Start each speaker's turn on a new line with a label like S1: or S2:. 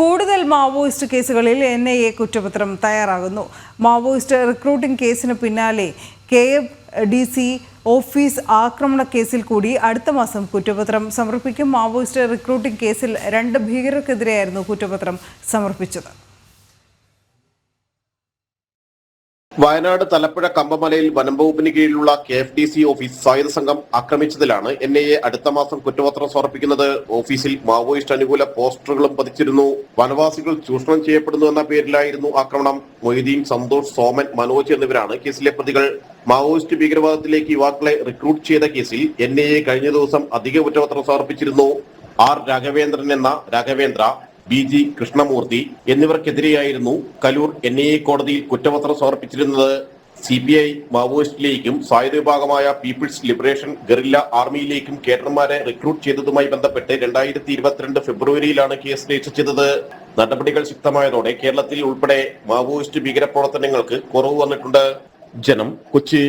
S1: കൂടുതൽ മാവോയിസ്റ്റ് കേസുകളിൽ N I A കുറ്റപത്രം തയ്യാറാകുന്നു. മാവോയിസ്റ്റ് റിക്രൂട്ടിംഗ് കേസിന് പിന്നാലെ K F D C office ആക്രമണ കേസിൽ കൂടി അടുത്ത മാസം കുറ്റപത്രം സമർപ്പിക്കും. മാവോയിസ്റ്റ് റിക്രൂട്ടിംഗ് കേസിൽ രണ്ട് ഭീകരർക്കെതിരെയായിരുന്നു കുറ്റപത്രം സമർപ്പിച്ചത്.
S2: വയനാട് തലപ്പുഴ കമ്പമലയിൽ വനംവകുപ്പിന് കീഴിലുള്ള K F D C office സായുധ സംഘം ആക്രമിച്ചതിലാണ് എൻ ഐ എ അടുത്ത മാസം കുറ്റപത്രം സമർപ്പിക്കുന്നത്. ഓഫീസിൽ മാവോയിസ്റ്റ് അനുകൂല പോസ്റ്ററുകളും പതിച്ചിരുന്നു. വനവാസികൾ ചൂഷണം ചെയ്യപ്പെടുന്നു എന്ന പേരിലായിരുന്നു ആക്രമണം. മൊയ്തീൻ സന്തോഷ് സോമൻ മനോജ് എന്നിവരാണ് കേസിലെ പ്രതികൾ. മാവോയിസ്റ്റ് ഭീകരവാദത്തിലേക്ക് യുവാക്കളെ റിക്രൂട്ട് ചെയ്ത കേസിൽ എൻ ഐ എ കഴിഞ്ഞ ദിവസം അധിക കുറ്റപത്രം സമർപ്പിച്ചിരുന്നു. ആർ രാഘവേന്ദ്രൻ എന്ന രാഘവേന്ദ്ര ബി ജി കൃഷ്ണമൂർത്തി എന്നിവർക്കെതിരെയായിരുന്നു കലൂർ എൻ ഐ എ കോടതിയിൽ കുറ്റപത്രം സമർപ്പിച്ചിരുന്നത്. സി പി ഐ മാവോയിസ്റ്റിലേക്കും സായുധ വിഭാഗമായ പീപ്പിൾസ് ലിബറേഷൻ ഗറില്ല ആർമിയിലേക്കും കേഡർമാരെ റിക്രൂട്ട് ചെയ്തതുമായി ബന്ധപ്പെട്ട് രണ്ടായിരത്തി ഇരുപത്തിരണ്ട് ഫെബ്രുവരിയിലാണ് കേസ് രജിസ്റ്റർ നടപടികൾ ശക്തമായതോടെ കേരളത്തിൽ ഉൾപ്പെടെ മാവോയിസ്റ്റ് ഭീകരപ്രവർത്തനങ്ങൾക്ക് കുറവ് വന്നിട്ടുണ്ട്. ജനം കൊച്ചി